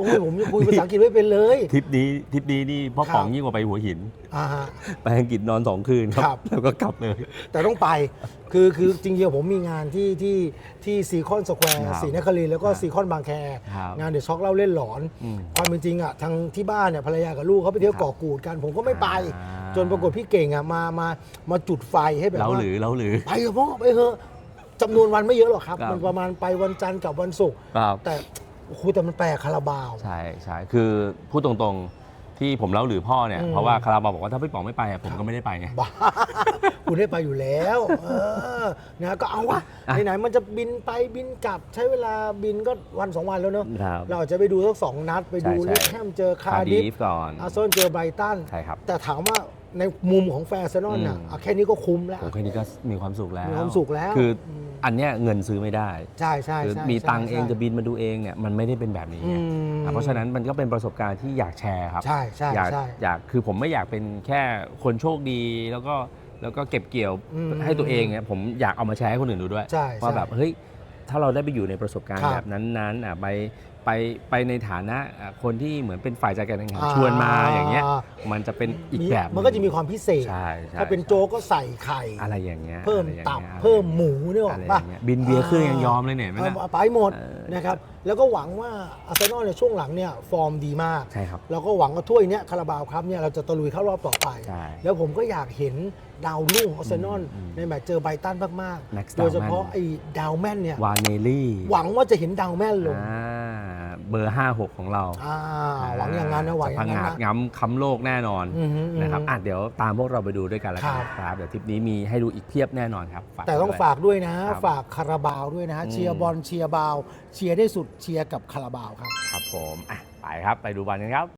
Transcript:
โอ้ยผมยังคุยภาษาอังกฤษไม่เป็นเลยทริปนี้ทริปนี้นี่พ่อครับป๋องยิ่งกว่าไปหัวหิน อ่าฮะ ไปอังกฤษนอนสองคืนคครัรับแล้วก็กลับเลย แต่ต้องไป คือคือจริงๆผมมีงานที่ที่ที่ซีคอนสแควร์ครับศรีนครินทร์แล้วก็ครับซีคอนบางแค ครับงานเดอะช็อกเล่าเล่นหลอน อืมความเป็นจริงอะทางที่บ้านเนี่ยภรรยากับลูกเขาไปเที่ยวครับเกาะกูดกัน ผมก็ไม่ไป อ่า จนปรากฏพี่เก่งอะมามามาจุดไฟให้แบบเล่าว่า หรือเล่าหรือ ไปเถอะพ่อไปเถอะจำนวนวันไม่เยอะหรอกครับ ครับ มันประมาณไปวันจันทร์กับวันศุกร์ครับ แต่ โอ้โหแต่มันแปลกคาราบาว ใช่ใช่คือพูดตรงๆที่ผมเล่าหรือพ่อเนี่ยอืม เพราะว่าคาราบาวบอกว่าถ้าพี่ป๋องไม่ไปอะผมก็ไม่ได้ไปไง บ้าคุณได้ไปอยู่แล้ว เออนะก็เอาวะอะ ไหนๆมันจะบินไปบินกลับใช้เวลาบินก็วันสองวันแล้วเนอะครับ เราอาจจะไปดูสักสองนัดไปดูใช่ใช่ ลิฟแฮมเจอคาคาร์ดีดิฟฟก่อนอาร์เซนอลเจอไบรตัน ใช่ครับ แต่ถามว่า ในมุมของแฟนอาร์เซนอลน่ะอืมอะแค่นี้ก็คุ้มแล้ว โอเคนี่ก็มีความสุขแล้วมีความสุขแล้วคืออม อันเนี้ยเงินซื้อไม่ได้ใช่ใช่คือใช่มีใช่ตังค์เองใช่ จะบินมาดูเองเนี่ยมันไม่ได้เป็นแบบนี้อืไงมอะเพราะฉะนั้นมันก็เป็นประสบการณ์ที่อยากแชร์ครับ ใช่ใช่อยากใช่ อยากคือผมไม่อยากเป็นแค่คนโชคดีแล้วก็แล้วก็เก็บเกี่ยวอืมให้ตัวเองเนี่ยผมอยากเอามาแชร์ให้คนอื่นดูด้วยใช่ว่าใช่แบบเฮ้ยถ้าเราได้ไปอยู่ในประสบการณ์ครับแบบนั้นๆอะไปไปไปในฐานะอะคนที่เหมือนเป็นฝ่ายจัดการแข่งขันอ่า ชวนมาอย่างเงี้ยมันจะเป็นอีกแบบมันก็จะมีความพิเศษ ใช่ใช่ถ้าเป็นโจ๊กก็ใส่ไข่ อะไรอย่างเงี้ยเพิ่มอะไรอย่างตับ งี้ยเพิ่มหมูเนี่ยหรอะอไรป่ะอย่างเงี้ยบินเบียร์เครื่องยังยอมเลยเนี่ยเห็นไหมล่ะเอาไปหมดเออ นะครับ แล้วก็หวังว่าอาร์เซนอลในช่วงหลังเนี่ยฟอร์มดีมาก ใช่ครับ เราก็หวังว่าถ้วยเนี้ยคาราบาวครับเนี่ยเราจะตะลุยเข้ารอบต่อไป ใช่แล้วผมก็อยากเห็นดาวรุ่งอาร์เซนอลอืมในแมตช์เจอไบรตันมาก Max ๆโดยเฉพาะ Dowman ไอ้ดาวแมนเนี่ยวานเนลลี่ หวังว่าจะเห็นดาวแมนลง อ่า เบอร์ 56 ของเราอ่าหวังอย่างนั้นนะหวังอพัย่างงนั้นงาดนะ ง้ำค้ำโลกแน่นอนอือฮึอือฮึนะครับอะเดี๋ยวตามพวกเราไปดูด้วยกันแล้วกันครับ ครับ เดี๋ยวทริปนี้มีให้ดูอีกเพียบแน่นอนครับแต่ต้องด้วยฝากด้วยนะครับฝากคาราบาวด้วยนะฮะอืมเชียร์บอลเชียร์บาว เชียร์ได้สุดเชียร์กับคาราบาวครับ ครับผมอะไปครับไปดูบอลกันครับ